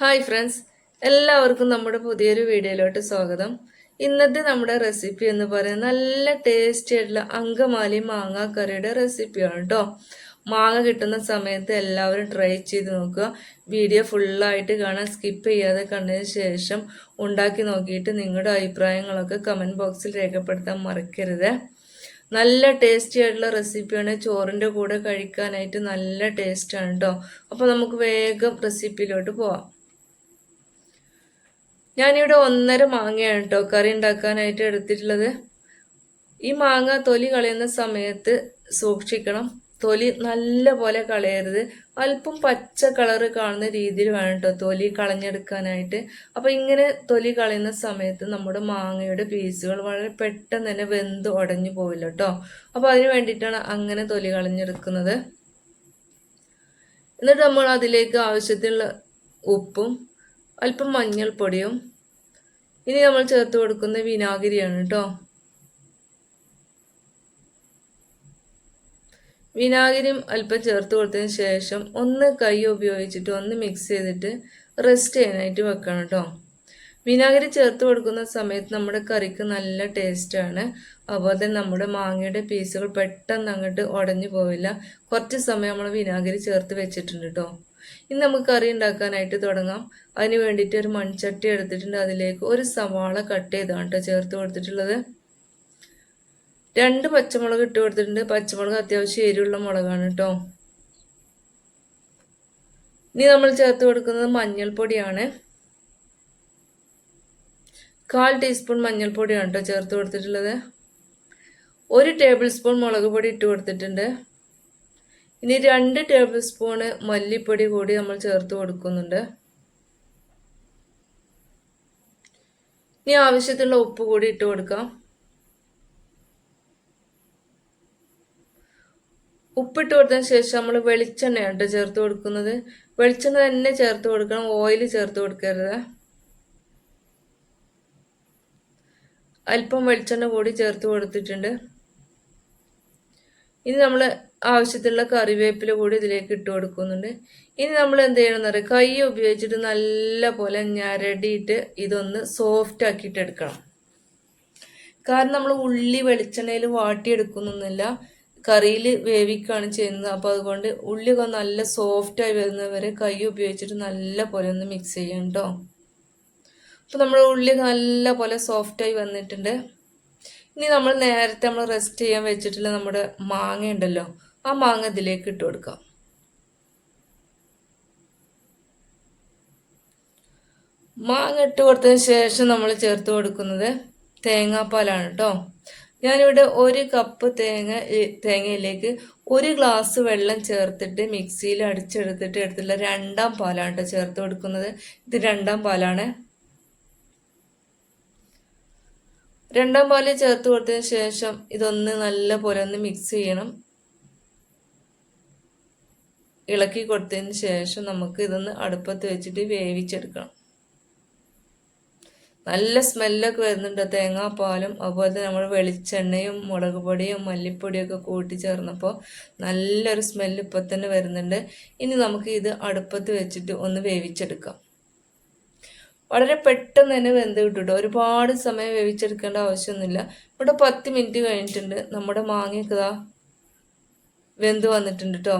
Hi friends. എല്ലാവർക്കും നമ്മുടെ പുതിയൊരു വീഡിയോയിലോട്ട് സ്വാഗതം. ഇന്നത്തെ നമ്മുടെ റെസിപ്പി എന്ന് പറയുന്നത് നല്ല ടേസ്റ്റി ആയിട്ടുള്ള അങ്കമാലി മാങ്ങ കറിയുടെ റെസിപ്പിയാണ് കേട്ടോ മാങ്ങ കിട്ടുന്ന സമയത്ത് എല്ലാവരും ട്രൈ ചെയ്ത് നോക്കുക. വീഡിയോ ഫുള്ളായിട്ട് കാണാൻ സ്കിപ്പ് ചെയ്യാതെ കണ്ടതിന് ശേഷം ഉണ്ടാക്കി നോക്കിയിട്ട് നിങ്ങളുടെ അഭിപ്രായങ്ങളൊക്കെ കമന്റ് ബോക്സിൽ രേഖപ്പെടുത്താൻ മറക്കരുത്. നല്ല ടേസ്റ്റി ആയിട്ടുള്ള റെസിപ്പിയാണ് ചോറിന്റെ കൂടെ കഴിക്കാനായിട്ട് നല്ല ടേസ്റ്റാണ് കേട്ടോ അപ്പോൾ നമുക്ക് വേഗം റെസിപ്പിയിലോട്ട് പോവാം. ഞാനിവിടെ ഒന്നര മാങ്ങയാണ് കേട്ടോ കറി ഉണ്ടാക്കാനായിട്ട് എടുത്തിട്ടുള്ളത്. ഈ മാങ്ങ തൊലി കളയുന്ന സമയത്ത് സൂക്ഷിക്കണം. തൊലി നല്ല പോലെ കളയരുത്. അല്പം പച്ച കളറ് കാണുന്ന രീതിയിൽ വേണം കേട്ടോ തൊലി കളഞ്ഞെടുക്കാനായിട്ട്. അപ്പോൾ ഇങ്ങനെ തൊലി കളയുന്ന സമയത്ത് നമ്മുടെ മാങ്ങയുടെ പീസുകൾ വളരെ പെട്ടെന്ന് തന്നെ വെന്ത് ഉടഞ്ഞു പോവില്ല കേട്ടോ അപ്പോൾ അതിന് വേണ്ടിയിട്ടാണ് അങ്ങനെ തൊലി കളഞ്ഞെടുക്കുന്നത്. എന്നിട്ട് നമ്മൾ അതിലേക്ക് ആവശ്യത്തിനുള്ള ഉപ്പും അല്പം മഞ്ഞൾപ്പൊടിയും. ഇനി നമ്മൾ ചേർത്ത് കൊടുക്കുന്ന വിനാഗിരിയാണ് കേട്ടോ വിനാഗിരിയും അല്പം ചേർത്ത് കൊടുത്തതിന് ശേഷം ഒന്ന് കൈ ഉപയോഗിച്ചിട്ട് ഒന്ന് മിക്സ് ചെയ്തിട്ട് റെസ്റ്റ് ചെയ്യാനായിട്ട് വെക്കണം കേട്ടോ വിനാഗിരി ചേർത്ത് കൊടുക്കുന്ന സമയത്ത് നമ്മുടെ കറിക്ക് നല്ല ടേസ്റ്റാണ് അതുപോലെ നമ്മുടെ മാങ്ങയുടെ പീസുകൾ പെട്ടെന്ന് അങ്ങോട്ട് ഉടഞ്ഞു പോവില്ല. കുറച്ച് സമയം നമ്മൾ വിനാഗിരി ചേർത്ത് വെച്ചിട്ടുണ്ട് കേട്ടോ ഇനി നമുക്ക് കറി ഉണ്ടാക്കാനായിട്ട് തുടങ്ങാം. അതിന് വേണ്ടിയിട്ട് ഒരു മൺചട്ടി എടുത്തിട്ടുണ്ട്. അതിലേക്ക് ഒരു സവാള കട്ട് ചെയ്താണ് കേട്ടോ ചേർത്ത് കൊടുത്തിട്ടുള്ളത്. രണ്ട് പച്ചമുളക് ഇട്ട് കൊടുത്തിട്ടുണ്ട്. പച്ചമുളക് അത്യാവശ്യം എരിവുള്ള മുളകാണ് കേട്ടോ ഇനി നമ്മൾ ചേർത്ത് കൊടുക്കുന്നത് മഞ്ഞൾപ്പൊടിയാണ്. കാൽ ടീസ്പൂൺ മഞ്ഞൾപ്പൊടിയാണ് കേട്ടോ ചേർത്ത് കൊടുത്തിട്ടുള്ളത്. ഒരു ടേബിൾ സ്പൂൺ മുളക് പൊടി ഇട്ട് കൊടുത്തിട്ടുണ്ട്. ഇനി രണ്ട് ടേബിൾ സ്പൂണ് മല്ലിപ്പൊടി കൂടി നമ്മൾ ചേർത്ത് കൊടുക്കുന്നുണ്ട്. ഇനി ആവശ്യത്തിനുള്ള ഉപ്പ് കൂടി ഇട്ട് കൊടുക്കാം. ഉപ്പിട്ട് കൊടുത്തതിന് ശേഷം നമ്മൾ വെളിച്ചെണ്ണയാണ് കേട്ടോ ചേർത്ത് കൊടുക്കുന്നത്. വെളിച്ചെണ്ണ തന്നെ ചേർത്ത് കൊടുക്കണം ഓയിൽ ചേർത്ത് കൊടുക്കരുത്. അല്പം വെളിച്ചെണ്ണ കൂടി ചേർത്ത് കൊടുത്തിട്ടുണ്ട്. ഇനി നമ്മൾ ആവശ്യത്തിലുള്ള കറിവേപ്പില കൂടി ഇതിലേക്ക് ഇട്ട് കൊടുക്കുന്നുണ്ട്. ഇനി നമ്മൾ എന്ത് ചെയ്യണമെന്ന് പറയുക കൈ ഉപയോഗിച്ചിട്ട് നല്ല പോലെ ഞരടിയിട്ട് ഇതൊന്ന് സോഫ്റ്റ് ആക്കിയിട്ട് എടുക്കണം. കാരണം നമ്മൾ ഉള്ളി വെളിച്ചെണ്ണയിൽ വാട്ടിയെടുക്കുന്നൊന്നുമില്ല. കറിയിൽ വേവിക്കുകയാണ് ചെയ്യുന്നത്. അപ്പോൾ അതുകൊണ്ട് ഉള്ളി ഉള്ളിയൊക്കെ നല്ല സോഫ്റ്റായി വരുന്നവരെ കൈ ഉപയോഗിച്ചിട്ട് നല്ല പോലെ ഒന്ന് മിക്സ് ചെയ്യണം കേട്ടോ. അപ്പോൾ നമ്മുടെ ഉള്ളി നല്ല പോലെ സോഫ്റ്റായി വന്നിട്ടുണ്ട്. ഇനി നമ്മൾ നേരത്തെ നമ്മൾ റെസ്റ്റ് ചെയ്യാൻ വെച്ചിട്ടുള്ള നമ്മുടെ മാങ്ങ ഉണ്ടല്ലോ ആ മാങ്ങ ഇതിലേക്ക് ഇട്ട് കൊടുക്കാം. മാങ്ങ ഇട്ട് കൊടുത്തതിന് ശേഷം നമ്മൾ ചേർത്ത് കൊടുക്കുന്നത് തേങ്ങാപ്പാലാണ് കേട്ടോ ഞാനിവിടെ ഒരു കപ്പ് തേങ്ങ തേങ്ങയിലേക്ക് ഒരു ഗ്ലാസ് വെള്ളം ചേർത്തിട്ട് മിക്സിയിൽ അടിച്ചെടുത്തിട്ട് എടുത്തുള്ള രണ്ടാം പാലാണ് കേട്ടോ ചേർത്ത് കൊടുക്കുന്നത്. ഇത് രണ്ടാം പാലാണ്. രണ്ടാം പാൽ ചേർത്ത് കൊടുത്തതിന് ശേഷം ഇതൊന്ന് നല്ല പോലെ ഒന്ന് മിക്സ് ചെയ്യണം. ഇളക്കി കൊടുത്തതിന് ശേഷം നമുക്ക് ഇതൊന്ന് അടുപ്പത്ത് വെച്ചിട്ട് വേവിച്ചെടുക്കണം. നല്ല സ്മെല്ലൊക്കെ വരുന്നുണ്ട്. തേങ്ങാപ്പാലും അതുപോലെ തന്നെ നമ്മൾ വെളിച്ചെണ്ണയും മുളക് പൊടിയും മല്ലിപ്പൊടിയൊക്കെ കൂട്ടി ചേർന്നപ്പോൾ നല്ലൊരു സ്മെല്ല് ഇപ്പം തന്നെ വരുന്നുണ്ട്. ഇനി നമുക്ക് ഇത് അടുപ്പത്ത് വെച്ചിട്ട് ഒന്ന് വേവിച്ചെടുക്കാം. വളരെ പെട്ടെന്ന് തന്നെ വെന്ത് കിട്ടും ഒരുപാട് സമയം വേവിച്ചെടുക്കേണ്ട ആവശ്യമൊന്നുമില്ല. ഇവിടെ പത്ത് മിനിറ്റ് കഴിഞ്ഞിട്ടുണ്ട്. നമ്മുടെ മാങ്ങയൊക്കെ ഇതാ വെന്ത് വന്നിട്ടുണ്ട് കേട്ടോ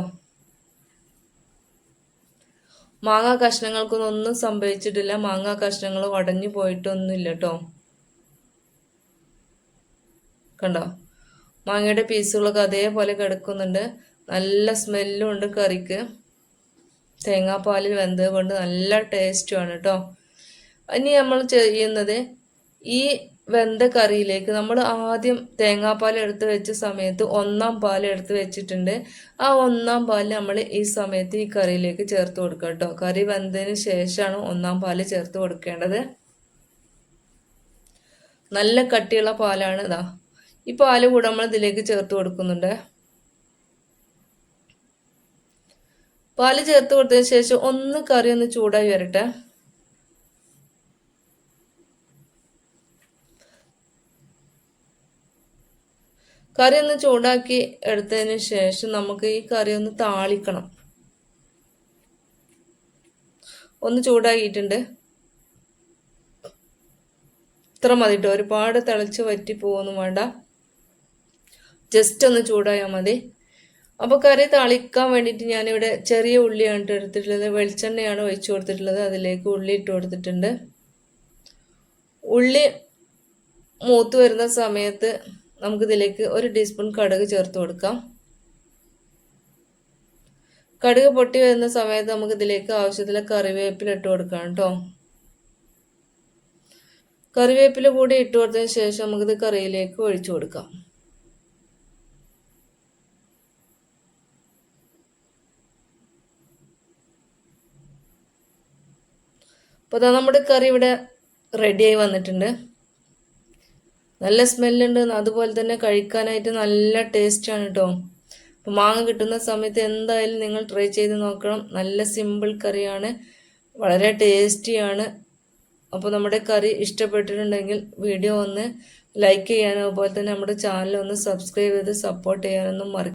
മാങ്ങ കഷ്ണങ്ങൾക്കൊന്നും ഒന്നും സംഭവിച്ചിട്ടില്ല. മാങ്ങ കഷ്ണങ്ങൾ ഉടഞ്ഞു പോയിട്ടൊന്നുമില്ല കേട്ടോ കണ്ടോ? മാങ്ങയുടെ പീസുകളൊക്കെ അതേപോലെ കിടക്കുന്നുണ്ട്. നല്ല സ്മെല്ലും ഉണ്ട് കറിക്ക്. തേങ്ങാപ്പാലിൽ വെന്തത് കൊണ്ട് നല്ല ടേസ്റ്റുമാണ് കേട്ടോ ഇനി നമ്മൾ ചെയ്യുന്നത് ഈ വെന്ത കറിയിലേക്ക് നമ്മൾ ആദ്യം തേങ്ങാപ്പാൽ എടുത്ത് വെച്ച സമയത്ത് ഒന്നാം പാൽ എടുത്ത് വെച്ചിട്ടുണ്ട്. ആ ഒന്നാം പാൽ നമ്മൾ ഈ സമയത്ത് ഈ കറിയിലേക്ക് ചേർത്ത് കൊടുക്കുക കേട്ടോ. കറി വെന്തതിന് ശേഷമാണ് ഒന്നാം പാൽ ചേർത്ത് കൊടുക്കേണ്ടത്. നല്ല കട്ടിയുള്ള പാലാണ് ഇതാ. ഈ പാൽ കൂടെ നമ്മൾ ഇതിലേക്ക് ചേർത്ത് കൊടുക്കുന്നുണ്ട്. പാൽ ചേർത്ത് കൊടുത്തതിന് ശേഷം ഒന്ന് കറി ഒന്ന് ചൂടായി വരട്ടെ. കറി ഒന്ന് ചൂടാക്കി എടുത്തതിന് ശേഷം നമുക്ക് ഈ കറി ഒന്ന് താളിക്കണം. ഒന്ന് ചൂടാക്കിയിട്ടുണ്ട്. ഇത്ര മതി കേട്ടോ ഒരുപാട് തിളച്ച് വറ്റി പോകുന്നു വേണ്ട. ജസ്റ്റ് ഒന്ന് ചൂടായാൽ മതി. അപ്പോൾ കറി തളിക്കാൻ വേണ്ടിയിട്ട് ഞാനിവിടെ ചെറിയ ഉള്ളിയാണ് ട്ടോ എടുത്തിട്ടുള്ളത്. വെളിച്ചെണ്ണയാണ് ഒഴിച്ചു കൊടുത്തിട്ടുള്ളത്. അതിലേക്ക് ഉള്ളി ഇട്ട് കൊടുത്തിട്ടുണ്ട്. ഉള്ളി മൂത്ത് വരുന്ന സമയത്ത് നമുക്കിതിലേക്ക് ഒരു ടീസ്പൂൺ കടുക് ചേർത്ത് കൊടുക്കാം. കടുക് പൊട്ടി വരുന്ന സമയത്ത് നമുക്കിതിലേക്ക് ആവശ്യത്തിലെ കറിവേപ്പില ഇട്ട് കൊടുക്കാം കേട്ടോ കറിവേപ്പില കൂടി ഇട്ട് കൊടുത്തതിന് ശേഷം നമുക്കിത് കറിയിലേക്ക് ഒഴിച്ചു കൊടുക്കാം. അപ്പോൾ അതാ നമ്മുടെ കറി ഇവിടെ റെഡിയായി വന്നിട്ടുണ്ട്. നല്ല സ്മെല്ലുണ്ട്. അതുപോലെ തന്നെ കഴിക്കാനായിട്ട് നല്ല ടേസ്റ്റാണ് കേട്ടോ അപ്പോൾ മാങ്ങ കിട്ടുന്ന സമയത്ത് എന്തായാലും നിങ്ങൾ ട്രൈ ചെയ്ത് നോക്കണം. നല്ല സിമ്പിൾ കറിയാണ്. വളരെ ടേസ്റ്റിയാണ്. അപ്പോൾ നമ്മുടെ കറി ഇഷ്ടപ്പെട്ടിട്ടുണ്ടെങ്കിൽ വീഡിയോ ഒന്ന് ലൈക്ക് ചെയ്യാനും അതുപോലെ തന്നെ നമ്മുടെ ചാനൽ ഒന്ന് സബ്സ്ക്രൈബ് ചെയ്ത് സപ്പോർട്ട് ചെയ്യാനൊന്നും മറ